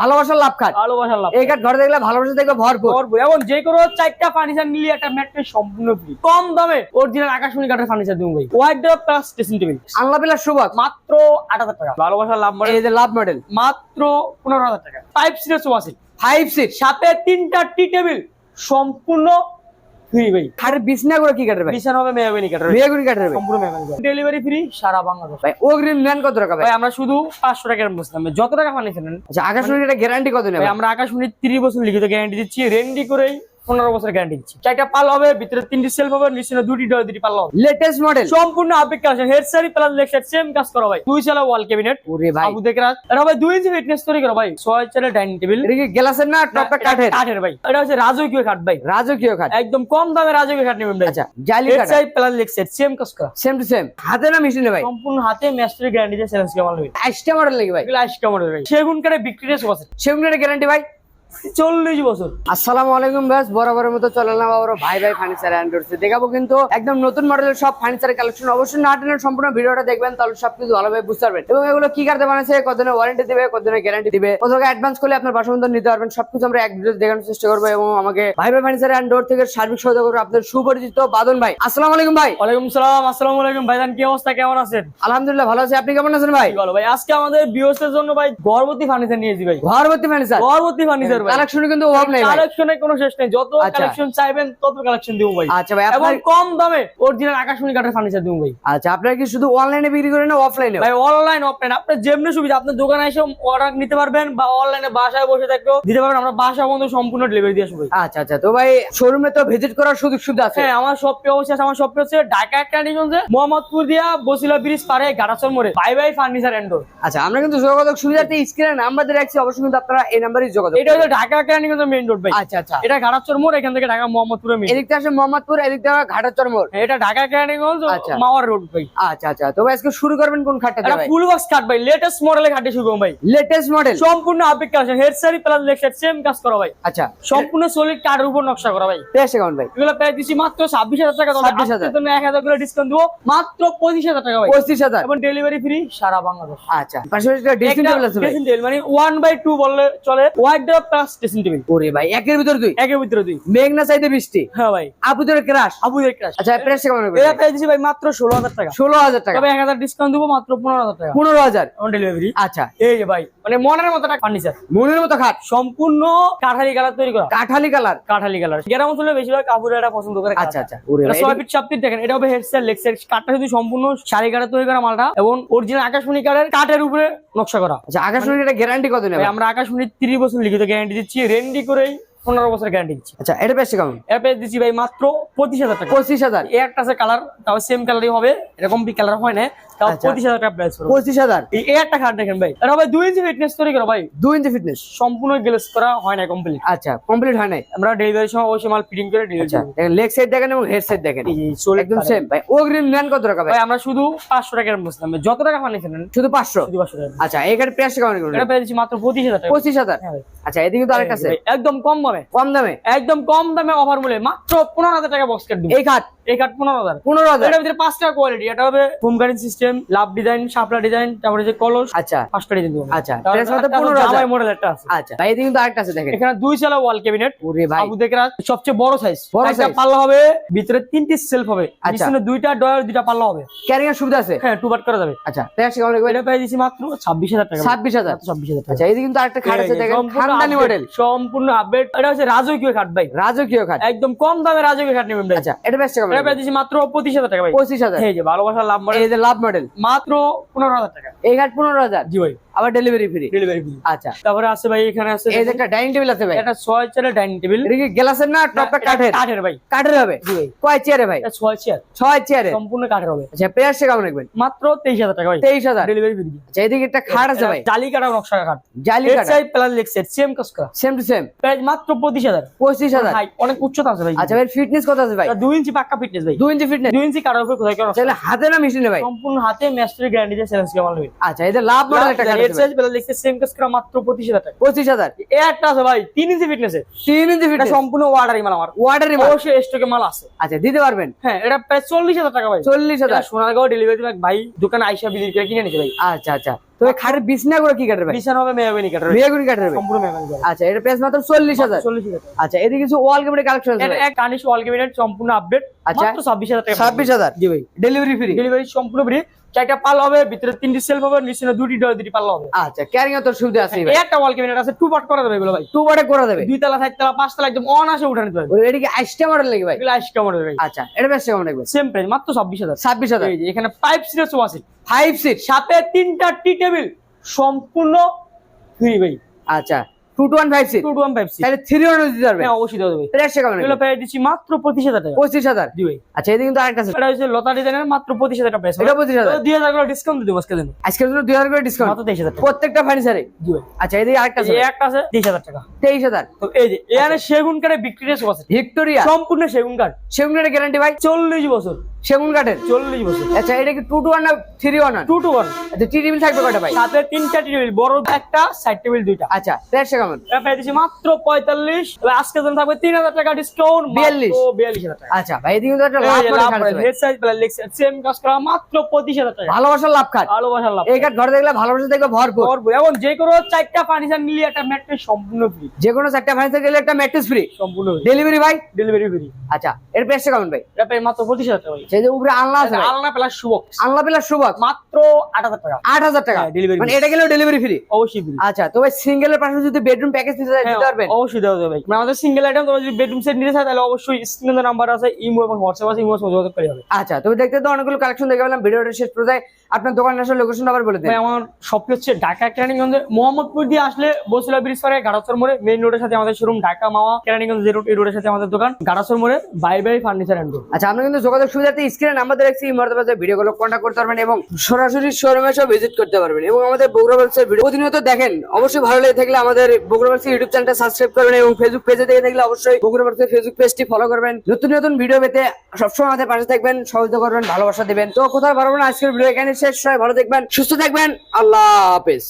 ভালোবাসার লাভ খাট ভালোবাসার লাভ এই কাঠ ঘরে দেখলে ভালোবাসা দেখবে ভরপুর। ভরপুর। এবং যে কোনো চারটা ফার্নিচার নিলে একটা ম্যাট্রেস সম্পূর্ণ ফ্রি কম দামে অরিজিনাল আকাশমণি কাঠের ফার্নিচার দিব ভাই। Wide drop plus dressing table আল্লাহ বিল্লাহ সুবাদ। মাত্র আট হাজার টাকা। ভালোবাসার লাভ মানে এই যে লাভ মডেল মাত্র পনেরো হাজার টাকা। ফাইভ সিটের সোফা সেট ফাইভ সিট সাথে তিনটা টি টেবিল সম্পূর্ণ ফ্রি ভাই। খাটের বিছনা করে কি বিছানা হবে মেয়াগুনি কাটবে। সম্পূর্ণ ডেলিভারি ফ্রি সারা বাংলাদেশ। ভাই নেন কত টাকা ভাই? আমরা শুধু পাঁচশো টাকার বসলাম যত টাকা নেন। আচ্ছা এটা গ্যারান্টি কত নেবে? আমরা বছর লিখিত গ্যারান্টি দিচ্ছি। রেন্ডি করেই পনেরো বছর গ্যারান্টি দিচ্ছি। চারটা পাল হবে ভিতরে তিনটি সেলফ হবে নিচে দুটি ডোর দুটি পাল্লা হবে। লেটেস্ট মডেল সম্পূর্ণ আপডেট কালেকশন হেড সারি প্লাস লেগ সাইড সেম কাজ করা ভাই। দুই চালা ওয়াল ক্যাবিনেট ওরে ভাই। আবু দেখে এটা ভাই দুই ইঞ্চি ফিটনেস তৈরি করা ভাই। ছয় চালা ডাইনিং টেবিল এটা কি গ্লাসের না টপটা কাঠের? কাঠের ভাই। এটা হচ্ছে রাজকীয় কাঠ ভাই। রাজকীয় কাঠ একদম কম দামে রাজকীয় কাঠ নেবেন ভাই। আচ্ছা জালি হেড কাঠ। Side plus leg side same কাজ করা। সেম টু সেম হাতে না মেশিনে ভাই? সম্পূর্ণ হাতে ম্যাস্টারি গ্যারান্টি দিয়ে সেলেন্স কেমন নেবেন আইসটা মডেল ভাই? কেমন ভাই। সেগুন কাঠে বিক্রি রেস আছে। সেগুন গ্যারান্টি ভাই? চল্লিশ বছর। আসসালামু আলাইকুম ব্যাস বরাবরের মতো চলে বাবার ভাই ভাই ফার্নিচার অ্যান্ড দেখাবো কিন্তু একদম নতুন মডেলের সব ফার্নিচারের কালেকশন অবশ্যই না সম্পূর্ণ ভিডিওটা দেখবেন তাহলে সবকিছু ভালোভাবে বুঝতে পারবেন। এবং এগুলো কি কাটতে বানাচ্ছে কতদিনের ওয়ারেন্টি দিবে কতদিনের গ্যারান্টি দিবে অ্যাডভান্স করলে আপনার বাসা নিতে পারবেন। সবকিছু আমরা এক ভিডিও দেখানোর চেষ্টা করব এবং আমাকে ভাই ভাই ফার্নিচার অ্যান্ড ডোর থেকে সার্বিক সহযোগ করব আপনার সুপরিচিত বাদন ভাই। আসসালামু আলাইকুম ভাই। ওয়ালাইকুম সালাম আসসালামু আলাইকুম। ভাইজান কি অবস্থা? কেমন আছেন? আলহামদুলিল্লাহ ভালো আছি। আপনি কেমন আছেন ভাই? বলো ভাই আজকে আমাদের বিওসের জন্য ভাই গর্ভবতী ফার্নিচার নিয়েছি ভাই। ঘরবর্তী ফার্নিচার গর্ভবতী ফার্নিচার ভাই কালেকশনে কিন্তু অভাব নেই কালেকশনে কোনো শেষ নেই। যত আচ্ছা। কালেকশন চাইবেন তত কালেকশন দিব ভাই। আচ্ছা ভাই এবং কম দামে অরিজিনাল আকাশমণি কাঠের ফার্নিচার দিব ভাই। আচ্ছা আপনারা কি শুধু অনলাইনে বিক্রি করেন না অফলাইনে ভাই অনলাইন অফলাইন আপনার যেমনি সুবিধা আপনার দোকানে এসে অর্ডার নিতে পারবেন বা অনলাইনে বাসায় বসে থাকলেও দিতে পারবেন। আমরা বাসা বন্ধ সম্পূর্ণ ডেলিভারি দিয়ে আসব আচ্ছা আচ্ছা। তো ভাই শোরুমে তো ভিজিট করার সুযোগ সুবিধা আছে। হ্যাঁ আমার আছে। আমার হচ্ছে ঢাকা মোহাম্মদপুর দিয়া বসিলা ব্রিজ পারে গাড়াচর মোড়ে। বাই বাই ফার্নিচার এন্ডোর আচ্ছা আমরা কিন্তু যোগাযোগ সুবিধাতে স্ক্রিনে নাম্বার দিয়ে রাখছি। অবশ্যই কিন্তু আপনারা এই নাম্বারে যোগাযোগ এটা হচ্ছে ঢাকা ক্যান্ডিগঞ্জের মেইন রোড ভাই। আচ্ছা আচ্ছা। এটা গাড়াচর মোড় এখান থেকে ঢাকা মোহাম্মদপুরের মেইন এদিক থেকে মোহাম্মদপুর এদিক থেকে ঘাটাচর মোড়। এটা ঢাকা ক্যান্ডিগঞ্জ আচ্ছা। মাওয়ার রোড ভাই। আচ্ছা আচ্ছা। তো ভাই আজকে শুরু করবেন কোন খাটটা এটা ফুল বক্স কাট ভাই। লেটেস্ট মডেলের খাটে শুরু করুন ভাই। লেটেস্ট মডেল সম্পূর্ণ আপডেট কালেকশন হেড সারি প্লাস লেগ সাইড সেম কাজ করা ভাই। আচ্ছা। সম্পূর্ণ সলিড কাঠের উপর নকশা করা ভাই। প্রেস অ্যাকাউন্ট ভাই। এগুলো প্রায় দিচ্ছি মাত্র ছাব্বিশ হাজার টাকা 26,000 জন্য এক হাজার করে ডিসকাউন্ট দিব। মাত্র পঁচিশ হাজার টাকা ভাই। পঁচিশ হাজার। এবং ডেলিভারি ফ্রি সারা বাংলাদেশ। আচ্ছা। পাশাপাশি ড্রেসিং টেবিল আছে মানে বললে চলে। Wide drop plus dressing table ওরে ভাই একের ভিতর দুই? একের ভিতরে দুই। মেঘনা চাইতে বৃষ্টি। হ্যাঁ ভাই। আপুদের ক্রাশ আবুদের ক্রাশ আচ্ছা প্রেস কেমন হবে? এটা পেয়ে দিচ্ছি ভাই মাত্র ষোলো হাজার টাকা। ষোলো হাজার টাকা। তবে এক হাজার ডিসকাউন্ট দেবো মাত্র পনেরো হাজার টাকা। পনেরো হাজার। অন ডেলিভারি আচ্ছা। এই যে ভাই মানে মনের মতো একটা ফার্নিচার মনের মতো খাট? সম্পূর্ণ কাঠালি কালার তৈরি করা। কাঠালি কালার কাঠালি কালার গ্রাম অঞ্চলে বেশিরভাগ কাপড়ের এটা পছন্দ করে আচ্ছা আচ্ছা ওরে ভাই ছয় ফিট সাত ফিট দেখেন এটা হবে কাঠটা শুধু সম্পূর্ণ শাড়ি তৈরি করা মালটা এবং অরিজিনাল আকাশমণি কাঠের কাঠের উপরে নকশা করা। আচ্ছা আকাশমণি এটা গ্যারান্টি কত নেবে? ভাই আমরা আকাশমণি তিরিশ বছর লিখিত গ্যারান্টি দিচ্ছি রেন্ডি করেই পনেরো বছর গ্যারান্টি দিচ্ছি। আচ্ছা এটা বেশি কেমন? পেয়ে দিচ্ছি ভাই মাত্র পঁচিশ হাজার টাকা। পঁচিশ হাজার? এই একটা আছে কালার তাও সেম কালারই হবে এরকম বি কালার হয় না তাও আচ্ছা। পঁচিশ হাজার টাকা প্রাইস পঁচিশ হাজার? এই একটা খাট দেখেন ভাই। এটা ভাই দুই ইঞ্চি ফিটনেস তৈরি করা ভাই। দুই ইঞ্চি ফিটনেস সম্পূর্ণ গ্লেস করা হয় না কমপ্লিট আচ্ছা কমপ্লিট হয় নাই? আমরা ডেলিভারি সময় অবশ্যই মাল ফিটিং করে আচ্ছা ডেলিভারি লেগ সাইড দেখেন এবং হেড সাইড দেখেন। একদম সেম ভাই অগ্রিম নেন কত টাকা ভাই? আমরা শুধু পাঁচশো টাকার বসলাম যত টাকা নেন শুধু পাঁচশো? শুধু পাঁচশো টাকা। আচ্ছা এখানে প্রেস কেমন এটা মাত্র পঁচিশ হাজার টাকা। পঁচিশ হাজার? হ্যাঁ আচ্ছা এদিকে তো আরেকটা আছে। একদম কম দামে? কম দামে? একদম কম দামে অফার মূল্যে মাত্র পনেরো হাজার টাকা বক্স কাট দিব। এই খাট। এই কাঠ পনেরো হাজার। পনেরো হাজার? এটার ভিতরে পাঁচটা কোয়ালিটি এটা হবে home garden system love design শাপলা ডিজাইন তারপরে যে কলস আচ্ছা। পাঁচটা ডিজাইন আচ্ছা, প্রাইস মাত্র 15,000 মডেল একটা আছে। আচ্ছা ভাই কিন্তু আরেকটা আছে দেখেন। এখানে দুই চালা ওয়াল ক্যাবিনেট ওরে ভাই। আবু দেখে সবচেয়ে বড় সাইজ বড় পাল্লা হবে ভিতরে তিনটি সেলফ হবে। আচ্ছা। পিছনে দুইটা ডয়ার দুইটা পাল্লা হবে। ক্যারিং এর সুবিধা আছে? হ্যাঁ টু বাট করা যাবে। আচ্ছা প্রেস কেমন এটা মাত্র টাকা। ছাব্বিশ হাজার। ছাব্বিশ হাজার টাকা। আচ্ছা কিন্তু আরেকটা খাট আছে দেখেন সম্পূর্ণ খানদানি মডেল সম্পূর্ণ আপডেট এটা হচ্ছে রাজকীয় খাট ভাই। রাজকীয় খাট একদম কম দামে রাজকীয় খাট নেবেন আচ্ছা এটা কেমন এটা পেয়ে দিচ্ছি মাত্র পঁচিশ হাজার টাকা ভাই। পঁচিশ হাজার। এই যে ভালোবাসার লাভ এই যে লাভ মডেল মাত্র পনেরো হাজার টাকা। এই ঘাট পনেরো হাজার। জি ভাই। আবার ডেলিভারি ফ্রি ডেলিভারি ফ্রি আচ্ছা। তারপরে আছে ভাই এখানে আছে এই যে একটা ডাইনিং টেবিল আছে ভাই। এটা ছয় চেয়ারের ডাইনিং টেবিল এটা কি গ্লাসের না টপটা কাঠের? কাঠের ভাই। কাঠের হবে? জি ভাই। কয় চেয়ারে ভাই? এটা ছয় চেয়ার ছয় চেয়ারে সম্পূর্ণ কাঠের হবে। আচ্ছা কেমন রাখবেন মাত্র তেইশ হাজার টাকা ভাই। তেইশ হাজার। ডেলিভারি ফ্রি আচ্ছা এদিকে একটা খাট আছে ভাই। জালি কাটা নকশা কাঠ জালি কাঠ প্লাস লেগ সেম কাজ করা। সেম টু সেম প্রাইস মাত্র পঁচিশ হাজার। পঁচিশ হাজার। হাই অনেক উচ্চতা আছে ভাই। আচ্ছা ভাই ফিটনেস কত আছে ভাই? এটা দুই ইঞ্চি পাক্কা ফিটনেস ভাই। দুই ইঞ্চি ফিটনেস দুই ইঞ্চি কাটার উপরে কোথায় কেন তাহলে হাতে না মেশিনে ভাই? সম্পূর্ণ হাতে ম্যাস্টারি গ্যারান্টি দিয়ে সেলেন্স কেমন হবে আচ্ছা এটা লাভ মডেল একটা সেম কাজ করা মাত্র পঁচিশ হাজার টাকা। পঁচিশ হাজার? এই একটা আছে ভাই তিন ইঞ্চি ফিটনেস তিন ইঞ্চি ফিটনেস সম্পূর্ণ ওয়াটারি মাল আমার। ওয়াটারি অবশ্যই স্টকে মাল আছে। আচ্ছা দিতে পারবেন? হ্যাঁ এটা প্রায় চল্লিশ হাজার টাকা ভাই। চল্লিশ হাজার। এটা সোনারগাঁও ডেলিভারি ভাই দোকানে আইসা বিলির কিনে নিতে ভাই। আচ্ছা আচ্ছা। তবে খাটের বিছনা করে কি কাঠের ভাই? বিছানা হবে মেহগনি কাঠের মেহগুনি কাঠের সম্পূর্ণ মেহগনি আচ্ছা এটা প্রাইস মাত্র চল্লিশ হাজার। চল্লিশ হাজার আচ্ছা এদিকে কিছু ওয়াল ক্যাবিনেট কালেকশন আছে এটা এক কানিশ ওয়াল ক্যাবিনেট সম্পূর্ণ আপডেট আচ্ছা। মাত্র ছাব্বিশ হাজার টাকা। ছাব্বিশ হাজার। জি ভাই। ডেলিভারি ফ্রি ডেলিভারি সম্পূর্ণ ফ্রি চারটা পাল হবে ভিতরে তিনটি সেলফ হবে নিচে দুটি দুটি পাল্লা হবে। আচ্ছা ক্যারিং তো সুবিধা আছে ভাই। একটা ওয়াল ক্যাবিনেট আছে টু পার্ট করা যাবে এগুলো ভাই। টু করে দেবে। দুই তলা চার তলা পাঁচ তলা একদম অন আসে উঠানে দিতে পারবে। এটা কি আইসটা মডেল নাকি ভাই? এগুলো আইস কেমন ভাই। আচ্ছা এটা বেশ কেমন লাগবে সেম প্রাইস মাত্র ছাব্বিশ হাজার। এই যে এখানে পাইপ ফাইভ সিট সাথে তিনটা টি টেবিল সম্পূর্ণ ফ্রি ভাই আচ্ছা two two one five seat two two one pipe seat তাহলে থ্রি ওয়ান দিতে পারবে। হ্যাঁ অবশ্যই দেওয়া যাবে। প্রাইস কেমন এগুলো লাগবে দিচ্ছি মাত্র পঁচিশ হাজার টাকা। পঁচিশ হাজার। জি ভাই। আচ্ছা এদিকে কিন্তু আরেকটা আছে। এটা হচ্ছে লতা ডিজাইনের মাত্র পঁচিশ হাজার টাকা প্রাইস এটা পঁচিশ হাজার। দুই হাজার করে ডিসকাউন্ট দিতে আজকে দিন আজকের জন্য দুই হাজার করে ডিসকাউন্ট মাত্র তেইশ হাজার টাকা। প্রত্যেকটা ফার্নিচারে জি ভাই। আচ্ছা এদিকে আরেকটা আছে। এই একটা আছে তেইশ হাজার টাকা। তেইশ হাজার। তো এই যে এখানে সেগুন সোফা সেট ভিক্টোরিয়া। সম্পূর্ণ সেগুন কাঠ। সেগুন কাঠের গ্যারান্টি ভাই? চল্লিশ বছর। সেগুন কাঠের? চল্লিশ বছর। আচ্ছা এটা কি টু টু ওয়ান না three one two two one আচ্ছা টি টেবিল থাকবে কটা ভাই? সাথে তিনটা টেবিল বড় একটা সাইড টেবিল দুইটা। আচ্ছা প্রাইস কেমন এটা দিচ্ছি মাত্র পঁয়তাল্লিশ। আজকে জন্য থাকবে তিন হাজার টাকা ডিসকাউন্ট 42 বিয়াল্লিশ। হাজার টাকা। আচ্ছা ভাই এদিকে কিন্তু একটা লাভ করে ছাড়ছে ভাই। Head size plus leg size same কাজ করা মাত্র পঁচিশ হাজার টাকা। ভালোবাসার লাভ খাট ভালোবাসার লাভ এই কাঠ ঘরে দেখলে ভালোবাসা দেখবে ভরপুর। ভরপুর। এবং যে কোনো চারটা ফার্নিচার নিলে একটা ম্যাট্রেস সম্পূর্ণ ফ্রি যে কোনো চারটা ফার্নিচার গেলে একটা ম্যাট্রেস ফ্রি সম্পূর্ণ ডেলিভারি ভাই? ডেলিভারি ফ্রি আচ্ছা এর প্রাইস কেমন ভাই? এটা পেয়ে মাত্র পঁচিশ হাজার টাকা সেই যে উপরে আলনা আছে আলনা প্লাস সুবক্স আলনা পেলা সুবাক মাত্র আট হাজার টাকা। আট হাজার টাকা। হ্যাঁ, delivery মানে এটা গেলেও ডেলিভারি ফ্রি অবশ্যই ফ্রি আচ্ছা তো ভাই সিঙ্গেলের পাশে যদি বেডরুম প্যাকেজ নিতে চাই দিতে পারবেন? অবশ্যই দেওয়া যাবে মানে আমাদের সিঙ্গেল আইটেম তোমরা যদি বেডরুম সেট নিতে চাও তাহলে অবশ্যই স্ক্রিনে নাম্বার আছে ইমো এবং হোয়াটসঅ্যাপ আছে ইমো যোগাযোগ করে হবে আচ্ছা তুমি দেখতে তো অনেকগুলো কালেকশন দেখে পেলাম ভিডিওটা শেষ পর্যায়ে আপনার দোকানের আসার লোকেশন আবার বলে দেন। ভাই আমার শপটি হচ্ছে ঢাকা কেরানীগঞ্জে মোহাম্মদপুর দিয়ে আসলে বসিলা ব্রিজ পারে গাড়াচর মোড়ে মেইন রোডের সাথে আমাদের শোরুম ঢাকা মাওয়া কেরানীগঞ্জ যে রোড এই রোডের সাথে আমাদের দোকান গাড়াচর মোড়ে বাই বাই ফার্নিচার অ্যান্ড আচ্ছা আমরা কিন্তু যোগাযোগ সুবিধাতে স্ক্রিনে নাম্বার দেখছি ইমর্তে পাশে ভিডিও গুলো কন্ট্যাক্ট করতে পারবেন এবং সরাসরি শোরুমে সব ভিজিট করতে পারবেন। এবং আমাদের বগুড়া ব্যবসার ভিডিও প্রতিনিয়ত দেখেন অবশ্যই ভালো লেগে থাকলে আমাদের বগুড়া ইউটিউব চ্যানেলটা সাবস্ক্রাইব করবেন এবং ফেসবুক পেজে দেখে থাকলে অবশ্যই বগুড়া ফেসবুক পেজটি ফলো করবেন। নতুন নতুন ভিডিও পেতে সবসময় আমাদের পাশে থাকবেন, সহযোগিতা করবেন, ভালোবাসা দিবেন। তো কোথাও ভালো না, আজকের ভিডিও এখানে শেষ। হয় ভালো দেখবেন সুস্থ থাকবেন। আল্লাহ হাফেজ।